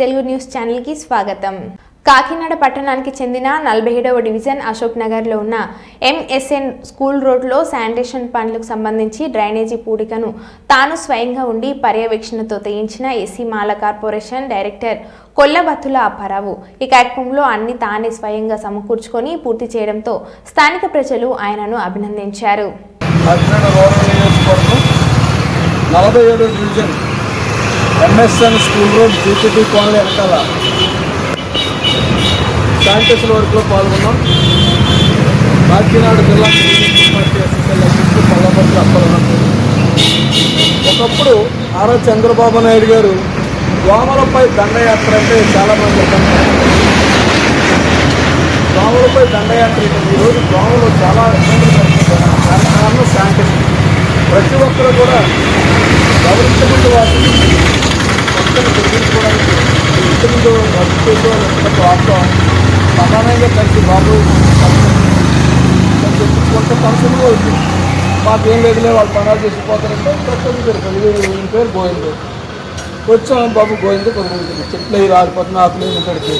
Telugu news ఛానల్కి స్వాగతం. కాకినాడ పట్టణానికి చెందిన నలభై ఏడవ డివిజన్ అశోక్ నగర్లో ఉన్న ఎంఎస్ఎన్ స్కూల్ రోడ్లో శానిటేషన్ పనులకు సంబంధించి డ్రైనేజీ పూడికను తాను స్వయంగా ఉండి పర్యవేక్షణతో తెయించిన SC Mala corporation director Kollabathula Apparao. ఈ కార్యక్రమంలో అన్ని తానే స్వయంగా సమకూర్చుకొని పూర్తి చేయడంతో స్థానిక ప్రజలు ఆయనను అభినందించారు. నలభై division MSN school road GTP colony వెనకాల శానిటేషన్ వర్క్లో పాల్గొన్నాం. కాకినాడ జిల్లా పార్టీ ఎస్ఎస్ఎల్ అధ్యక్షుడు పల్లపత్రి అప్పలనాథ్ ఒకప్పుడు ఆరో చంద్రబాబు నాయుడు గారు దోమలపై దండయాత్ర అంటే చాలామంది దోమలపై దండయాత్ర ఈరోజు దోమలు చాలా ఇబ్బందులు పడుతున్నారు. కారణం శానిటేషన్ ప్రతి ఒక్కరు కూడా గౌరవించకుండా వాటిని ఇంటి ముందు వర్క్ చేసే వాళ్ళు వాళ్ళతో సమానంగా కలిసి బాబు కొంత పరిశ్రమ అవుతుంది మాకేం లేదులే వాళ్ళు పనాలు చేసిపోతారంటే ప్రతి పేరు పదివేలు ఈయన పేరు గోవిందు వచ్చాం బాబు గోవిందు కొనుగోలు చెట్లు అవి రాలిపోతున్న ఆకులు ఇక్కడికి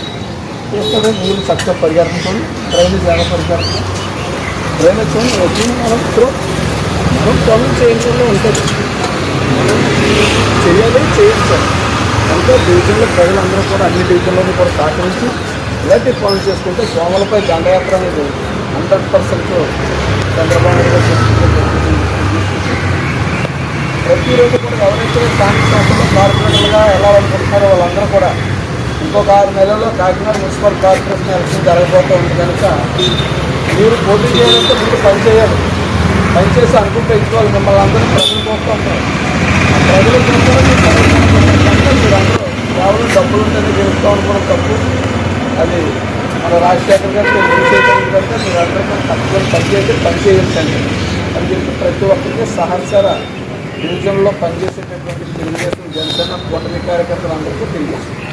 ఇక్కడ నీళ్ళు చక్కగా పరిగెడుతుంది డ్రైనేజ్ ఎలా పరిగెడుతుంది డ్రైనేజ్ వచ్చి మనం ఇప్పుడు మనం పనులు చేయించడంలో ఉంటుంది మనం చేయాలి చేయించాలి అంటే డివిజన్లో ప్రజలందరూ కూడా అన్ని డివిజన్లోనూ కూడా సహకరించి ఇలాంటి పనులు చేసుకుంటే సోమలపై దండయాత్ర అనేది హండ్రెడ్ పర్సెంట్ చంద్రబాబు ప్రతిరోజు కూడా ఎవరైతే స్థానిక సంస్థలు కార్పొరేటర్గా ఎలా అనుకుంటున్నారో వాళ్ళందరూ కూడా ఇంకొక ఆరు నెలల్లో కాకినాడ మున్సిపల్ కార్పొరేషన్ ఎలక్షన్ జరగబోతూ ఉంది కనుక మీరు పోటీ చేయాలంటే మీరు పనిచేయాలి పనిచేసి అనుకుంటే ఇచ్చుకోవాలి మిమ్మల్ని అందరూ ప్రజలు కోరుతూ ఉంటారు. ప్రజలు మీరు కనుక మీరు అందరూ కేవలం డబ్బులు ఉంటేనే అనుకోవడం తప్పు. అది మన రాజశేఖర్ గారికి విజయశేఖర్ కంటే మీరు అందరికీ తక్కువ పనిచేసి పని అని చెప్పి ప్రతి ఒక్కరికి సహచర డివిజన్లో పనిచేసేటటువంటి తెలుగుదేశం జనసేన కూటమి కార్యకర్తలందరికీ తెలియజేస్తుంది